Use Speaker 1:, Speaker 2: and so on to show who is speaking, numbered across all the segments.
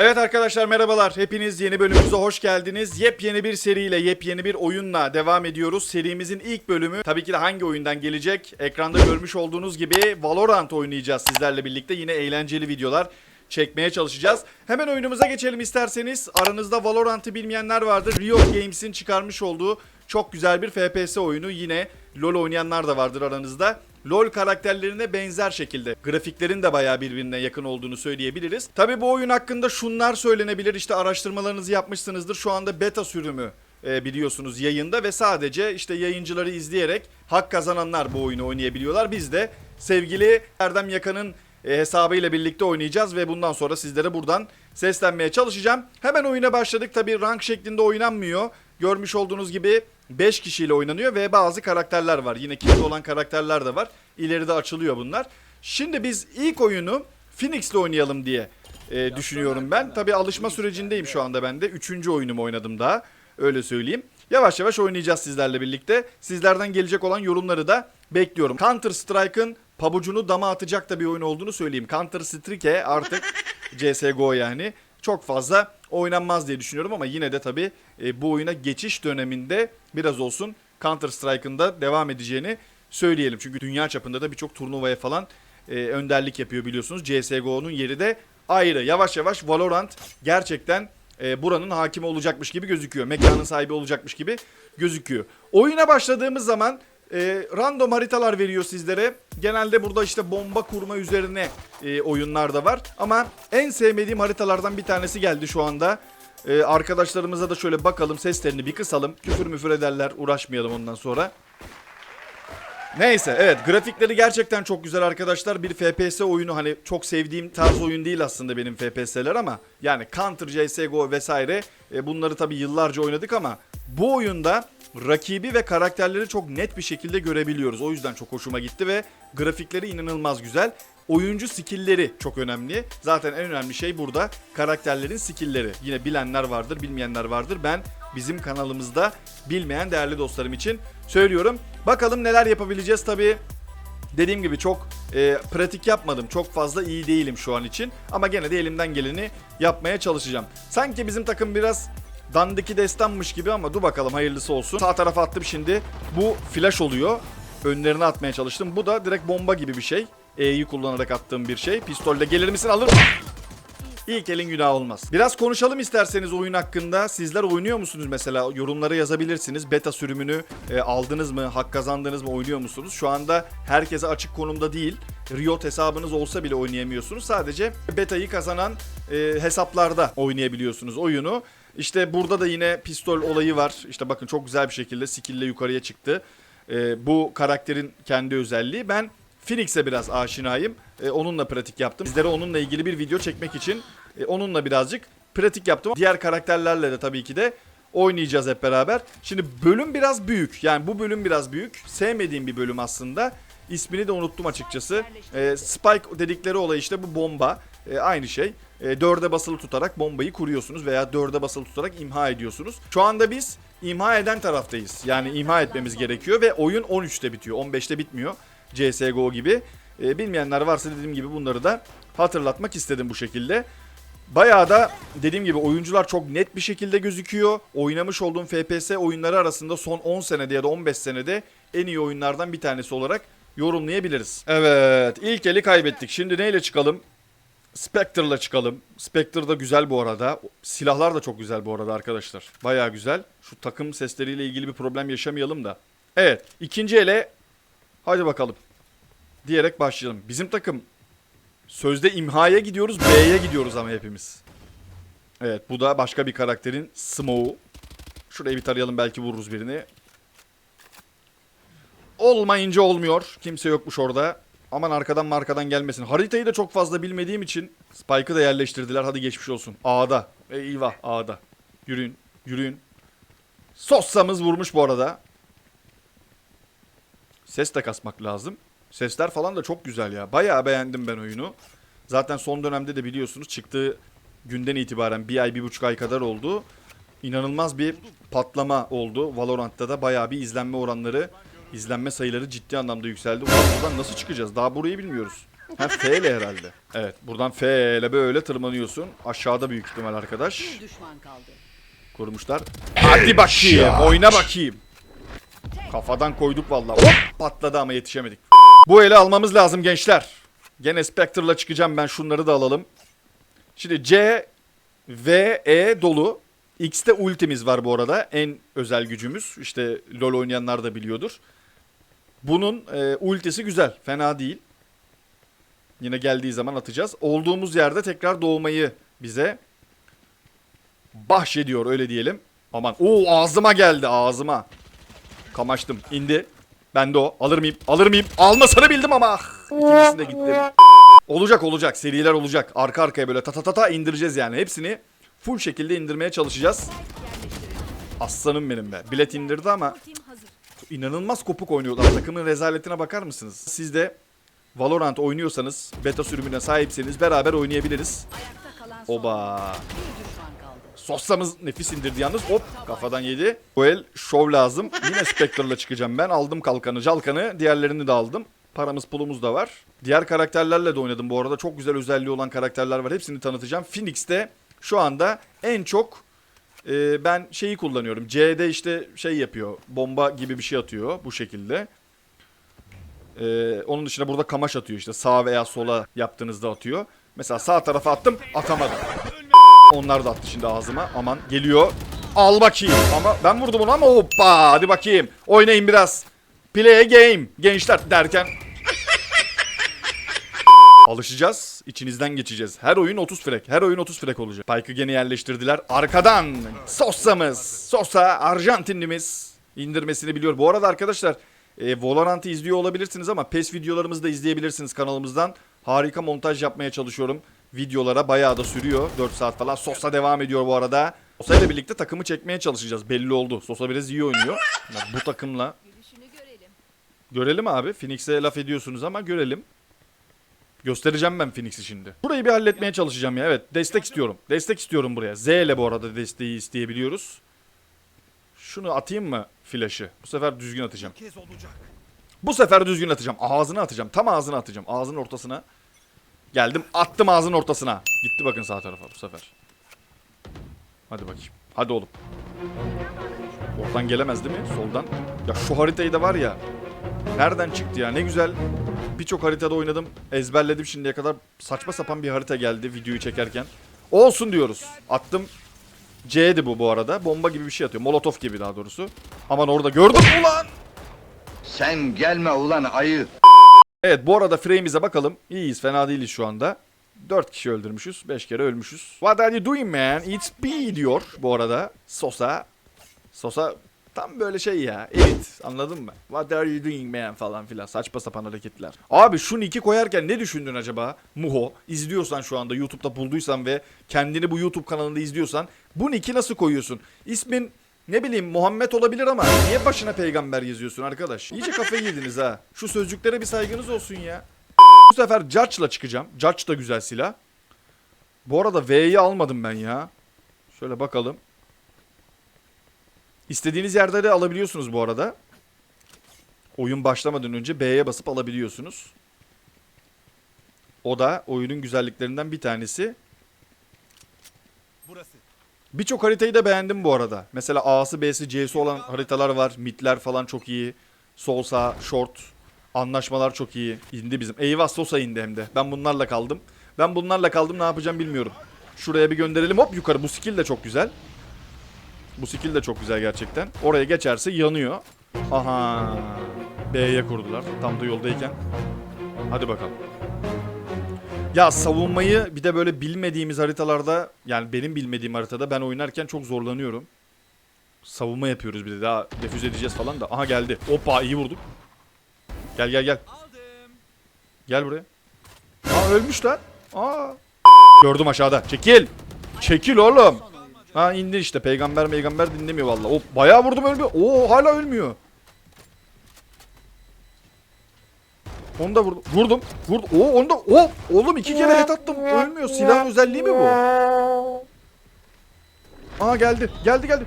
Speaker 1: Evet arkadaşlar merhabalar. Hepiniz yeni bölümümüze hoş geldiniz. Yepyeni bir seriyle, yepyeni bir oyunla devam ediyoruz. Serimizin ilk bölümü tabii ki de hangi oyundan gelecek? Ekranda görmüş olduğunuz gibi Valorant oynayacağız sizlerle birlikte. Yine eğlenceli videolar çekmeye çalışacağız. Hemen oyunumuza geçelim isterseniz. Aranızda Valorant'ı bilmeyenler vardır. Riot Games'in çıkarmış olduğu çok güzel bir FPS oyunu. Yine LoL oynayanlar da vardır aranızda. LoL karakterlerine benzer şekilde grafiklerin de bayağı birbirine yakın olduğunu söyleyebiliriz. Tabi bu oyun hakkında şunlar söylenebilir. İşte araştırmalarınızı yapmışsınızdır. Şu anda beta sürümü e, biliyorsunuz yayında ve sadece işte yayıncıları izleyerek hak kazananlar bu oyunu oynayabiliyorlar. Biz de sevgili Erdem Yakan'ın e, hesabıyla birlikte oynayacağız ve bundan sonra sizlere buradan seslenmeye çalışacağım. Hemen oyuna başladık. Tabi rank şeklinde oynanmıyor. Görmüş olduğunuz gibi 5 kişiyle oynanıyor ve bazı karakterler var. Yine kilitli olan karakterler de var. İleride açılıyor bunlar. Şimdi biz ilk oyunu Phoenix'le oynayalım diye e, düşünüyorum ben. Tabi alışma sürecindeyim şu anda ben de. Üçüncü oyunumu oynadım daha. Öyle söyleyeyim. Yavaş yavaş oynayacağız sizlerle birlikte. Sizlerden gelecek olan yorumları da bekliyorum. Counter Strike'ın pabucunu dama atacak da bir oyun olduğunu söyleyeyim. Counter Strike artık CSGO yani çok fazla oynanmaz diye düşünüyorum ama yine de tabii e, bu oyuna geçiş döneminde biraz olsun Counter Strike'ın da devam edeceğini söyleyelim. Çünkü dünya çapında da birçok turnuvaya falan e, önderlik yapıyor biliyorsunuz. CSGO'nun yeri de ayrı. Yavaş yavaş Valorant gerçekten e, buranın hakimi olacakmış gibi gözüküyor. Mekanın sahibi olacakmış gibi gözüküyor. Oyuna başladığımız zaman e, random haritalar veriyor sizlere. Genelde burada işte bomba kurma üzerine e, oyunlar da var. Ama en sevmediğim haritalardan bir tanesi geldi şu anda. E, arkadaşlarımıza da şöyle bakalım seslerini bir kısalım. Küfür müfür ederler uğraşmayalım ondan sonra. Neyse evet grafikleri gerçekten çok güzel arkadaşlar. Bir FPS oyunu hani çok sevdiğim tarz oyun değil aslında benim FPS'ler ama yani Counter, CSGO vesaire e, bunları tabi yıllarca oynadık ama bu oyunda rakibi ve karakterleri çok net bir şekilde görebiliyoruz. O yüzden çok hoşuma gitti ve grafikleri inanılmaz güzel. Oyuncu skill'leri çok önemli. Zaten en önemli şey burada karakterlerin skill'leri. Yine bilenler vardır, bilmeyenler vardır. Ben bizim kanalımızda bilmeyen değerli dostlarım için söylüyorum. Bakalım neler yapabileceğiz tabii. Dediğim gibi çok e, pratik yapmadım. Çok fazla iyi değilim şu an için. Ama gene de elimden geleni yapmaya çalışacağım. Sanki bizim takım biraz dandaki destanmış gibi ama dur bakalım hayırlısı olsun. Sağ tarafa attım şimdi. Bu flash oluyor. Önlerine atmaya çalıştım. Bu da direkt bomba gibi bir şey. E'yi kullanarak attığım bir şey. Pistolle gelir misin alır mısın? İlk elin günah olmaz. Biraz konuşalım isterseniz oyun hakkında. Sizler oynuyor musunuz mesela? Yorumlara yazabilirsiniz. Beta sürümünü e, aldınız mı? Hak kazandınız mı? Oynuyor musunuz? Şu anda herkese açık konumda değil. Riot hesabınız olsa bile oynayamıyorsunuz. Sadece betayı kazanan e, hesaplarda oynayabiliyorsunuz oyunu. İşte burada da yine pistol olayı var. İşte bakın çok güzel bir şekilde skill'le yukarıya çıktı. E, bu karakterin kendi özelliği. Ben Phoenix'e biraz aşinayım. E, onunla pratik yaptım. Sizlere onunla ilgili bir video çekmek için e, onunla birazcık pratik yaptım. Diğer karakterlerle de tabii ki de oynayacağız hep beraber. Şimdi bölüm biraz büyük. Yani bu bölüm biraz büyük. Sevmediğim bir bölüm aslında. İsmini de unuttum açıkçası. E, Spike dedikleri olay işte bu bomba. E, aynı şey. E, dörde basılı tutarak bombayı kuruyorsunuz veya dörde basılı tutarak imha ediyorsunuz. Şu anda biz imha eden taraftayız. Yani imha etmemiz gerekiyor ve oyun 13'te bitiyor. 15'te bitmiyor. CSGO gibi. E, bilmeyenler varsa dediğim gibi bunları da hatırlatmak istedim bu şekilde. Bayağı da dediğim gibi oyuncular çok net bir şekilde gözüküyor. Oynamış olduğum FPS oyunları arasında son 10 senede ya da 15 senede en iyi oyunlardan bir tanesi olarak yorumlayabiliriz. Evet ilk eli kaybettik. Şimdi neyle çıkalım? Spectre'la çıkalım. Spectre da güzel bu arada. Silahlar da çok güzel bu arada arkadaşlar. Bayağı güzel. Şu takım sesleriyle ilgili bir problem yaşamayalım da. Evet ikinci ele hadi bakalım. Diyerek başlayalım. Bizim takım sözde imhaya gidiyoruz B'ye gidiyoruz ama hepimiz. Evet bu da başka bir karakterin Smoke'u. Şurayı bir tarayalım belki vururuz birini. Olmayınca olmuyor. Kimse yokmuş orada. Aman arkadan markadan gelmesin. Haritayı da çok fazla bilmediğim için Spike'ı da yerleştirdiler. Hadi geçmiş olsun. A'da. Eyvah A'da. Yürüyün. Yürüyün. Sossa'mız vurmuş bu arada. Ses de kasmak lazım. Sesler falan da çok güzel ya. Bayağı beğendim ben oyunu. Zaten son dönemde de biliyorsunuz çıktığı günden itibaren bir ay bir buçuk ay kadar oldu. İnanılmaz bir patlama oldu. Valorant'ta da bayağı bir izlenme oranları, izlenme sayıları ciddi anlamda yükseldi. Ulan buradan nasıl çıkacağız? Daha burayı bilmiyoruz. Ha F ile herhalde. Evet buradan F ile böyle tırmanıyorsun. Aşağıda büyük ihtimal arkadaş.
Speaker 2: Bir düşman kaldı.
Speaker 1: Kurmuşlar. Hadi bakayım. Oyna bakayım. Kafadan koyduk vallahi. Hop patladı ama yetişemedik. Bu eli almamız lazım gençler. Gene Spectre'la çıkacağım ben şunları da alalım. Şimdi C, V, E dolu. X'te ultimiz var bu arada. En özel gücümüz. İşte LoL oynayanlar da biliyordur. Bunun e, ultisi güzel. Fena değil. Yine geldiği zaman atacağız. Olduğumuz yerde tekrar doğmayı bize bahşediyor öyle diyelim. Aman o ağzıma geldi ağzıma. Kamaştım indi. Ben de o. Alır mıyım? Alır mıyım? Almasını bildim ama. İkincisinde gitti. Olacak olacak. Seriler olacak. Arka arkaya böyle ta ta ta ta indireceğiz yani. Hepsini full şekilde indirmeye çalışacağız. Aslanım benim be. Bilet indirdi ama. İnanılmaz kopuk oynuyorlar. Takımın rezaletine bakar mısınız? Siz de Valorant oynuyorsanız, beta sürümüne sahipseniz beraber oynayabiliriz. Oba. Sossa'mız nefis indirdi yalnız. Hop kafadan yedi. Bu el şov lazım. Yine Spectre'la çıkacağım ben. Aldım kalkanı, calkanı. Diğerlerini de aldım. Paramız pulumuz da var. Diğer karakterlerle de oynadım bu arada. Çok güzel özelliği olan karakterler var. Hepsini tanıtacağım. Phoenix'te şu anda en çok e, ben şeyi kullanıyorum. C'de işte şey yapıyor. Bomba gibi bir şey atıyor bu şekilde. E, onun dışında burada kamaş atıyor işte. Sağ veya sola yaptığınızda atıyor. Mesela sağ tarafa attım atamadım. Onlar da attı şimdi ağzıma. Aman geliyor. Al bakayım. Ama ben vurdum onu ama hoppa. Hadi bakayım. Oynayın biraz. Play a game. Gençler derken. Alışacağız. içinizden geçeceğiz. Her oyun 30 frek. Her oyun 30 frek olacak. Pike'ı gene yerleştirdiler. Arkadan Sosa'mız. Sosa Arjantinlimiz. indirmesini biliyor. Bu arada arkadaşlar e, Valorant'ı izliyor olabilirsiniz ama PES videolarımızı da izleyebilirsiniz kanalımızdan. Harika montaj yapmaya çalışıyorum. Videolara bayağı da sürüyor. 4 saat falan. Sosa devam ediyor bu arada. Sosa ile birlikte takımı çekmeye çalışacağız. Belli oldu. Sosa biraz iyi oynuyor. Bu takımla.
Speaker 2: Görelim
Speaker 1: abi. Phoenix'e laf ediyorsunuz ama görelim. Göstereceğim ben Phoenix'i şimdi. Burayı bir halletmeye çalışacağım ya. Evet destek istiyorum. Destek istiyorum buraya. Z ile bu arada desteği isteyebiliyoruz. Şunu atayım mı flash'ı? Bu sefer düzgün atacağım. Bu sefer düzgün atacağım. Ağzına atacağım. Tam ağzına atacağım. Ağzının ortasına. Geldim. Attım ağzının ortasına. Gitti bakın sağ tarafa bu sefer. Hadi bakayım. Hadi oğlum. Oradan gelemez değil mi? Soldan. Ya şu haritayı da var ya. Nereden çıktı ya? Ne güzel. Birçok haritada oynadım. Ezberledim şimdiye kadar. Saçma sapan bir harita geldi videoyu çekerken. Olsun diyoruz. Attım. C'di bu bu arada. Bomba gibi bir şey atıyor. Molotov gibi daha doğrusu. Aman orada gördüm ulan.
Speaker 3: Sen gelme ulan ayı.
Speaker 1: Evet bu arada frame'ize bakalım. İyiyiz fena değiliz şu anda. 4 kişi öldürmüşüz. 5 kere ölmüşüz. What are you doing man? It's B diyor bu arada. Sosa. Sosa tam böyle şey ya. Evet anladın mı? What are you doing man falan filan. Saçma sapan hareketler. Abi şu nick'i koyarken ne düşündün acaba? Muho. izliyorsan şu anda YouTube'da bulduysan ve kendini bu YouTube kanalında izliyorsan bu nick'i nasıl koyuyorsun? İsmin ne bileyim Muhammed olabilir ama niye başına peygamber yazıyorsun arkadaş? İyice kafayı yediniz ha. Şu sözcüklere bir saygınız olsun ya. Bu sefer Judge'la çıkacağım. Judge da güzel silah. Bu arada V'yi almadım ben ya. Şöyle bakalım. İstediğiniz yerde de alabiliyorsunuz bu arada. Oyun başlamadan önce B'ye basıp alabiliyorsunuz. O da oyunun güzelliklerinden bir tanesi. Birçok haritayı da beğendim bu arada. Mesela A'sı B'si C'si olan haritalar var. Midler falan çok iyi. Sol sağ, short. Anlaşmalar çok iyi. İndi bizim. Eyvah Sosa indi hem de. Ben bunlarla kaldım. Ben bunlarla kaldım ne yapacağım bilmiyorum. Şuraya bir gönderelim hop yukarı. Bu skill de çok güzel. Bu skill de çok güzel gerçekten. Oraya geçerse yanıyor. Aha. B'ye kurdular. Tam da yoldayken. Hadi bakalım. Ya savunmayı bir de böyle bilmediğimiz haritalarda yani benim bilmediğim haritada ben oynarken çok zorlanıyorum. Savunma yapıyoruz bir de daha defüze edeceğiz falan da. Aha geldi. Hoppa iyi vurduk. Gel gel gel. Gel buraya. Aa ölmüş lan. Aa. Gördüm aşağıda. Çekil. Çekil oğlum. Ha indi işte. Peygamber peygamber dinlemiyor vallahi. Hop bayağı vurdum ölmüyor. Oo hala ölmüyor. Onu da vurdum. Vurdum. Vurdum. Oo onu da. Oo oğlum iki kere head attım. Ölmüyor. Silahın özelliği mi bu? Aa geldi. Geldi geldi.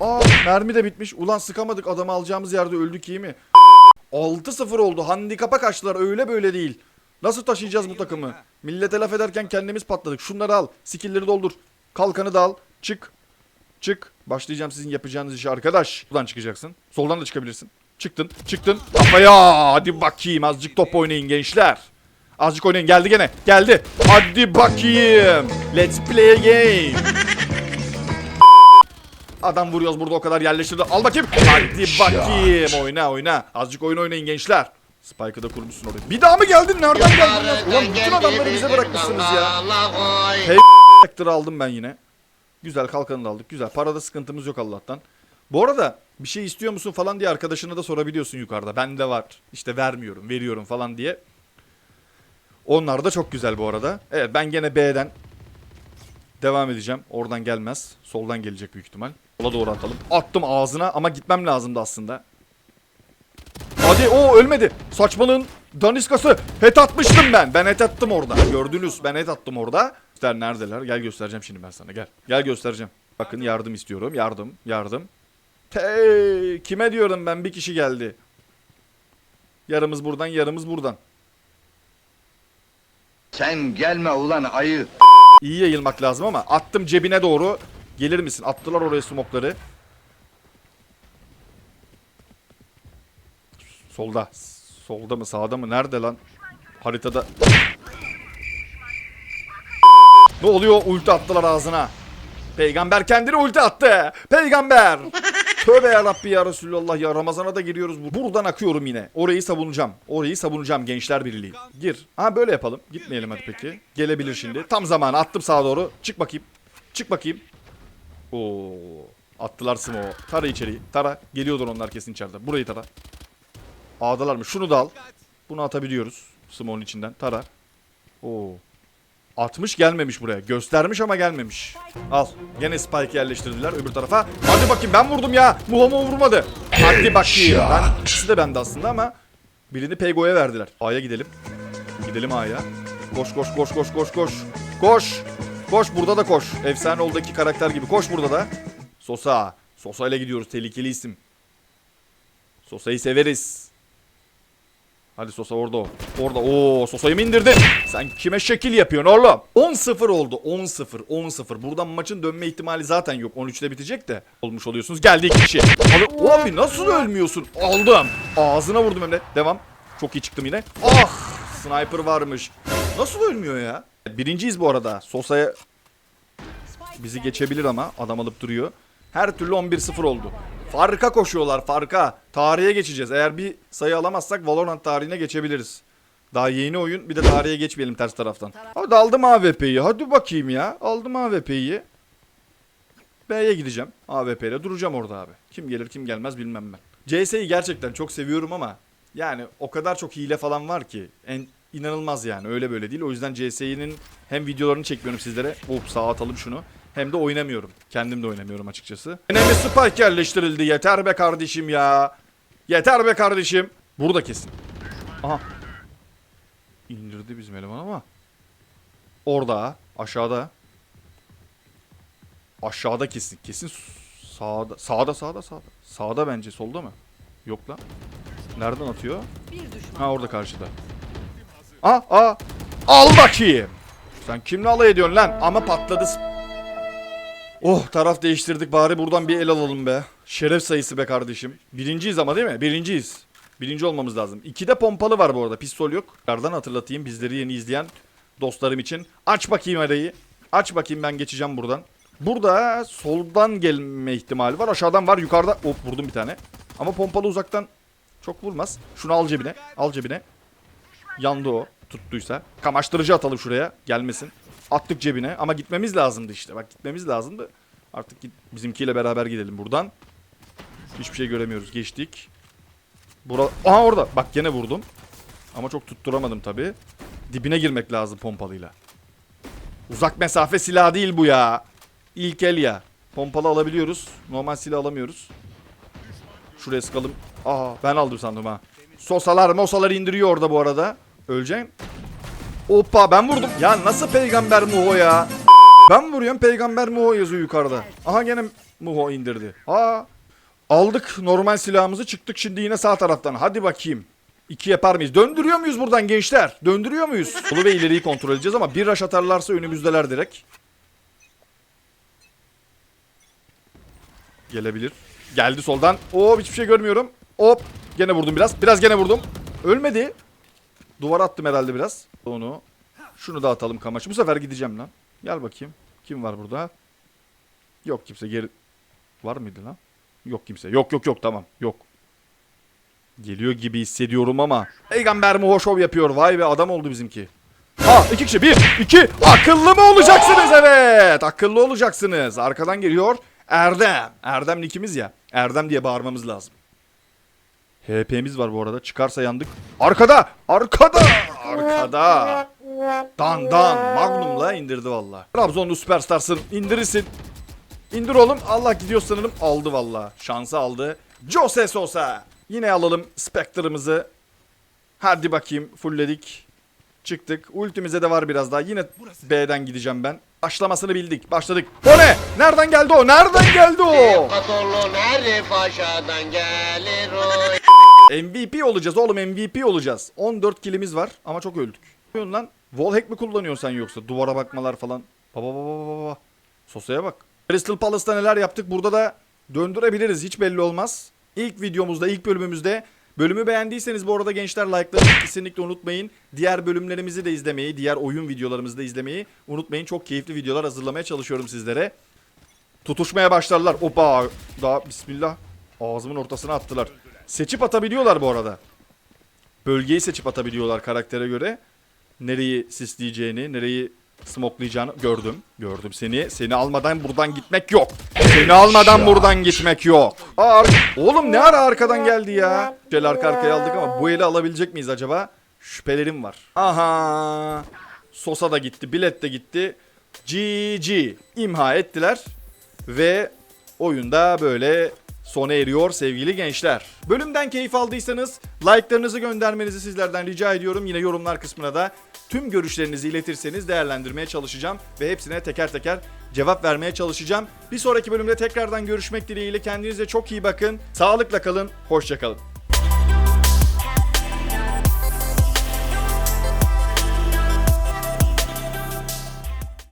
Speaker 1: Aa mermi de bitmiş. Ulan sıkamadık adamı alacağımız yerde öldük iyi mi? 6-0 oldu. Handikapa kaçtılar öyle böyle değil. Nasıl taşıyacağız bu takımı? Millete laf ederken kendimiz patladık. Şunları al. Skill'leri doldur. Kalkanı da al. Çık. Çık. Başlayacağım sizin yapacağınız işi arkadaş. Buradan çıkacaksın. Soldan da çıkabilirsin. Çıktın. Çıktın. Kafaya. Hadi bakayım. Azıcık top oynayın gençler. Azıcık oynayın. Geldi gene. Geldi. Hadi bakayım. Let's play a game. Adam vuruyoruz burada o kadar yerleştirdi. Al bakayım. Hadi bakayım. Oyna oyna. Azıcık oyun oynayın gençler. Spike'ı da kurmuşsun oraya. Bir daha mı geldin? Nereden geldin? lan? Ulan bütün adamları bize bırakmışsınız ya. Hey aldım ben yine. Güzel kalkanı da aldık. Güzel. Parada sıkıntımız yok Allah'tan. Bu arada bir şey istiyor musun falan diye arkadaşına da sorabiliyorsun yukarıda. Bende var. İşte vermiyorum, veriyorum falan diye. Onlar da çok güzel bu arada. Evet ben gene B'den devam edeceğim. Oradan gelmez. Soldan gelecek büyük ihtimal. Sola doğru atalım. Attım ağzına ama gitmem lazımdı aslında. Hadi o ölmedi. Saçmalığın daniskası. Het atmıştım ben. Ben het attım orada. Gördünüz ben het attım orada. İşte neredeler? Gel göstereceğim şimdi ben sana gel. Gel göstereceğim. Bakın yardım istiyorum. Yardım. Yardım. Hey, kime diyorum ben? Bir kişi geldi. Yarımız buradan, yarımız buradan.
Speaker 3: Sen gelme ulan ayı.
Speaker 1: İyi yayılmak lazım ama attım cebine doğru. Gelir misin? Attılar oraya smokları. Solda. Solda mı sağda mı? Nerede lan? Haritada. Ne oluyor? Ulti attılar ağzına. Peygamber kendine ulti attı. Peygamber. Tövbe yarabbi ya Resulallah ya Ramazana da giriyoruz. Buradan akıyorum yine. Orayı savunacağım. Orayı savunacağım Gençler Birliği. Gir. Ha böyle yapalım. Gitmeyelim hadi peki. Gelebilir şimdi. Tam zamanı attım sağa doğru. Çık bakayım. Çık bakayım. Oo. Attılar smoke'u. Tara içeriği. Tara. Geliyordur onlar kesin içeride. Burayı tara. A'dalar mı? Şunu da al. Bunu atabiliyoruz. Smoke'un içinden. Tara. Oo. Atmış gelmemiş buraya. Göstermiş ama gelmemiş. Al. Gene spike yerleştirdiler öbür tarafa. Hadi bakayım ben vurdum ya. Muhomo vurmadı. Hadi bakayım. Ben, ikisi de bende aslında ama birini Peygo'ya verdiler. A'ya gidelim. Gidelim A'ya. Koş koş koş koş koş koş. Koş. Koş burada da koş. Efsane oldu iki karakter gibi. Koş burada da. Sosa. Sosa ile gidiyoruz. Tehlikeli isim. Sosa'yı severiz. Hadi Sosa orada o. Orada. Oo Sosa'yı mı indirdin? Sen kime şekil yapıyorsun oğlum? 10-0 oldu. 10-0. 10-0. Buradan maçın dönme ihtimali zaten yok. 13'te bitecek de. Olmuş oluyorsunuz. Geldi iki kişi. Abi, abi nasıl ölmüyorsun? Aldım. Ağzına vurdum hem de. Devam. Çok iyi çıktım yine. Ah! Sniper varmış. Nasıl ölmüyor ya? Birinciyiz bu arada. Sosa'ya bizi geçebilir ama adam alıp duruyor. Her türlü 11-0 oldu. Farka koşuyorlar farka. Tarihe geçeceğiz. Eğer bir sayı alamazsak Valorant tarihine geçebiliriz. Daha yeni oyun bir de tarihe geçmeyelim ters taraftan. Hadi aldım AWP'yi. Hadi bakayım ya. Aldım AWP'yi. B'ye gideceğim. AWP ile duracağım orada abi. Kim gelir kim gelmez bilmem ben. CS'yi gerçekten çok seviyorum ama yani o kadar çok hile falan var ki. En inanılmaz yani öyle böyle değil. O yüzden CS'nin hem videolarını çekmiyorum sizlere. Hop sağa atalım şunu. Hem de oynamıyorum. Kendim de oynamıyorum açıkçası. Önemli spike yerleştirildi. Yeter be kardeşim ya. Yeter be kardeşim. Burada kesin. Aha. İndirdi bizim eleman ama. Orada. Aşağıda. Aşağıda kesin. Kesin sağda. Sağda sağda sağda. Sağda bence. Solda mı? Yok lan. Nereden atıyor?
Speaker 2: Bir.
Speaker 1: Ha orada karşıda. Aa aa. Al bakayım. Sen kimle alay ediyorsun lan? Ama patladı. Oh taraf değiştirdik bari buradan bir el alalım be. Şeref sayısı be kardeşim. Birinciyiz ama değil mi? Birinciyiz. Birinci olmamız lazım. İkide pompalı var bu arada. Pistol yok. Nereden hatırlatayım bizleri yeni izleyen dostlarım için. Aç bakayım arayı. Aç bakayım ben geçeceğim buradan. Burada soldan gelme ihtimali var. Aşağıdan var. Yukarıda. Hop vurdum bir tane. Ama pompalı uzaktan çok vurmaz. Şunu al cebine. Al cebine. Yandı o. Tuttuysa. Kamaştırıcı atalım şuraya. Gelmesin. Attık cebine. Ama gitmemiz lazımdı işte. Bak gitmemiz lazımdı. Artık git, bizimkiyle beraber gidelim buradan. Hiçbir şey göremiyoruz. Geçtik. Bura... Aha orada. Bak gene vurdum. Ama çok tutturamadım tabi. Dibine girmek lazım pompalıyla. Uzak mesafe silah değil bu ya. İlk el ya. Pompalı alabiliyoruz. Normal silah alamıyoruz. Şuraya sıkalım. Aa ben aldım sandım ha. Sosalar mosalar indiriyor orada bu arada. Öleceksin. Hoppa ben vurdum. Ya nasıl peygamber Muho ya? Ben vuruyorum peygamber Muho yazıyor yukarıda. Aha gene Muho indirdi. Aa aldık normal silahımızı çıktık şimdi yine sağ taraftan. Hadi bakayım. İki yapar mıyız? Döndürüyor muyuz buradan gençler? Döndürüyor muyuz? Solu ve ileriyi kontrol edeceğiz ama bir rush atarlarsa önümüzdeler direkt. Gelebilir. Geldi soldan. Oo hiçbir şey görmüyorum. Hop. Gene vurdum biraz. Biraz gene vurdum. Ölmedi. Duvara attım herhalde biraz. Onu. Şunu da atalım kamaç. Bu sefer gideceğim lan. Gel bakayım. Kim var burada? Yok kimse. Geri... Var mıydı lan? Yok kimse. Yok yok yok tamam. Yok. Geliyor gibi hissediyorum ama. Peygamber mi hoşov yapıyor. Vay be adam oldu bizimki. Ha iki kişi. Bir, iki. Akıllı mı olacaksınız? Evet. Akıllı olacaksınız. Arkadan geliyor. Erdem. Erdem'le ikimiz ya. Erdem diye bağırmamız lazım. HP'miz var bu arada. Çıkarsa yandık. Arkada! Arkada! Arkada! Dan dan! Magnum'la indirdi valla. Trabzonlu süperstarsın. İndirirsin. İndir oğlum. Allah gidiyor sanırım. Aldı valla. Şansı aldı. Jose Sosa. Yine alalım Spectre'ımızı. Hadi bakayım. Fullledik. Çıktık. Ultimize de var biraz daha. Yine B'den gideceğim ben. Başlamasını bildik. Başladık. O ne? Nereden geldi o? Nereden geldi o?
Speaker 4: Patolun herif aşağıdan gelir o.
Speaker 1: MVP olacağız oğlum MVP olacağız. 14 kilimiz var ama çok öldük. Ne lan? Wallhack mi kullanıyorsun sen yoksa? Duvara bakmalar falan. Baba baba baba baba. Sosa'ya bak. Crystal Palace'ta neler yaptık? Burada da döndürebiliriz. Hiç belli olmaz. İlk videomuzda, ilk bölümümüzde Bölümü beğendiyseniz bu arada gençler like'ları kesinlikle unutmayın. Diğer bölümlerimizi de izlemeyi, diğer oyun videolarımızı da izlemeyi unutmayın. Çok keyifli videolar hazırlamaya çalışıyorum sizlere. Tutuşmaya başlarlar. Opa! Daha bismillah. Ağzımın ortasına attılar. Seçip atabiliyorlar bu arada. Bölgeyi seçip atabiliyorlar karaktere göre. Nereyi sisleyeceğini, nereyi smoklayacağını gördüm. Gördüm seni. Seni almadan buradan gitmek yok. Seni almadan buradan gitmek yok. Aa, ar- Oğlum ne ara arkadan geldi ya? Şöyle arka arkaya aldık ama bu eli alabilecek miyiz acaba? Şüphelerim var. Aha. Sosa da gitti, bilet de gitti. GG imha ettiler. Ve oyunda böyle sona eriyor sevgili gençler. Bölümden keyif aldıysanız like'larınızı göndermenizi sizlerden rica ediyorum. Yine yorumlar kısmına da tüm görüşlerinizi iletirseniz değerlendirmeye çalışacağım ve hepsine teker teker cevap vermeye çalışacağım. Bir sonraki bölümde tekrardan görüşmek dileğiyle kendinize çok iyi bakın. Sağlıkla kalın, hoşça kalın.